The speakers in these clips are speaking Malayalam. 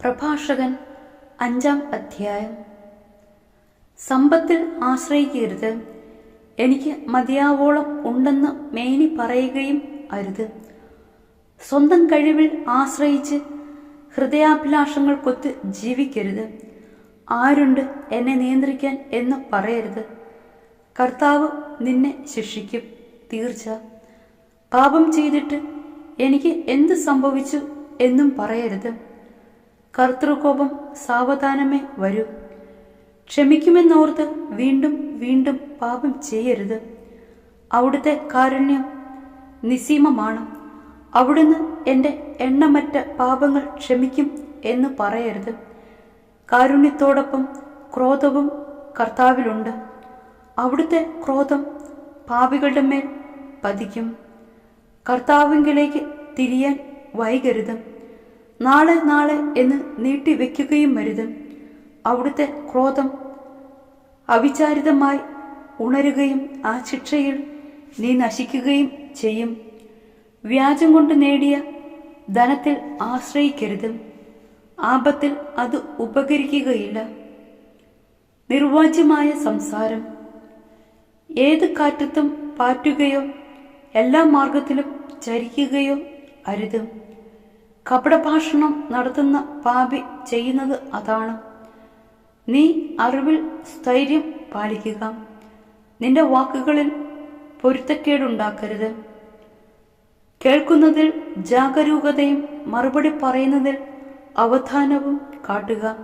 പ്രഭാഷകൻ അഞ്ചാം അധ്യായം. സമ്പത്തിൽ ആശ്രയിക്കരുത്. എനിക്ക് മതിയാവോളം ഉണ്ടെന്ന് മേനി പറയുകയും അരുത്. സ്വന്തം കഴിവിൽ ആശ്രയിച്ച് ഹൃദയാഭിലാഷങ്ങൾക്കൊത്ത് ജീവിക്കരുത്. ആരുണ്ട് എന്നെ നിയന്ത്രിക്കാൻ എന്ന് പറയരുത്. കർത്താവ് നിന്നെ ശിക്ഷിക്കും. തീർച്ച. പാപം ചെയ്തിട്ട് എനിക്ക് എന്ത് സംഭവിച്ചു എന്നും പറയരുത്. കർത്തൃകോപം സാവധാനമേ വരൂ. ക്ഷമിക്കുമെന്നോർത്ത് വീണ്ടും വീണ്ടും പാപം ചെയ്യരുത്. അവിടുത്തെ കാരുണ്യം നിസീമമാണ്. അവിടുന്ന് എന്റെ എണ്ണമറ്റ പാപങ്ങൾ ക്ഷമിക്കും എന്ന് പറയരുത്. കാരുണ്യത്തോടൊപ്പം ക്രോധവും കർത്താവിലുണ്ട്. അവിടുത്തെ ക്രോധം പാപികളുടെ മേൽ പതിക്കും. കർത്താവിങ്കിലേക്ക് തിരിയാൻ വൈകരുത്. നാളെ നാളെ എന്ന് നീട്ടിവെക്കുകയും അരുത്. അവിടുത്തെ ക്രോധം അവിചാരിതമായി ഉണരുകയും ആ ശിക്ഷയിൽ നീ നശിക്കുകയും ചെയ്യും. വ്യാജം കൊണ്ട് നേടിയ ധനത്തിൽ ആശ്രയിക്കരുത്. ആപത്തിൽ അത് ഉപകരിക്കുകയില്ല. നിർവാജ്യമായ സംസാരം. ഏത് കാറ്റത്തും പാറ്റുകയോ എല്ലാ മാർഗത്തിലും ചരിക്കുകയോ അരുത്. കപടഭാഷണം നടത്തുന്ന പാപി ചെയ്യുന്നത് അതാണ്. നീ അറിവിൽ സ്ഥൈര്യം പാലിക്കുക. നിന്റെ വാക്കുകളിൽ പൊരുത്തക്കേടുണ്ടാക്കരുത്. കേൾക്കുന്നതിൽ ജാഗരൂകതയും മറുപടി പറയുന്നതിൽ അവധാനവും കാട്ടുക.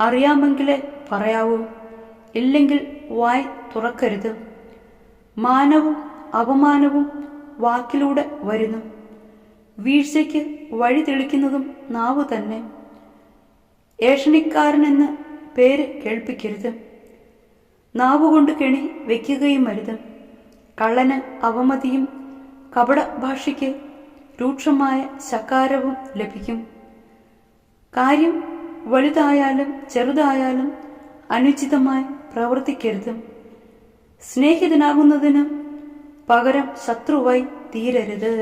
അറിയാമെങ്കിലേ പറയാവൂ. ഇല്ലെങ്കിൽ വായ് തുറക്കരുത്. മാനവും അപമാനവും വാക്കിലൂടെ വരുന്നു. വീഴ്ചയ്ക്ക് വഴി തെളിക്കുന്നതും നാവ് തന്നെ. ഏഷണിക്കാരനെന്ന് പേര് കേൾപ്പിക്കരുത്. നാവുകൊണ്ട് കെണി വയ്ക്കുകയും അരുത്. കള്ളന് അവമതിയും കപട ഭാഷയ്ക്ക് രൂക്ഷമായ ശകാരവും ലഭിക്കും. കാര്യം വലുതായാലും ചെറുതായാലും അനുചിതമായി പ്രവർത്തിക്കരുത്. സ്നേഹിതനാകുന്നതിന് പകരം ശത്രുവായി തീരരുത്.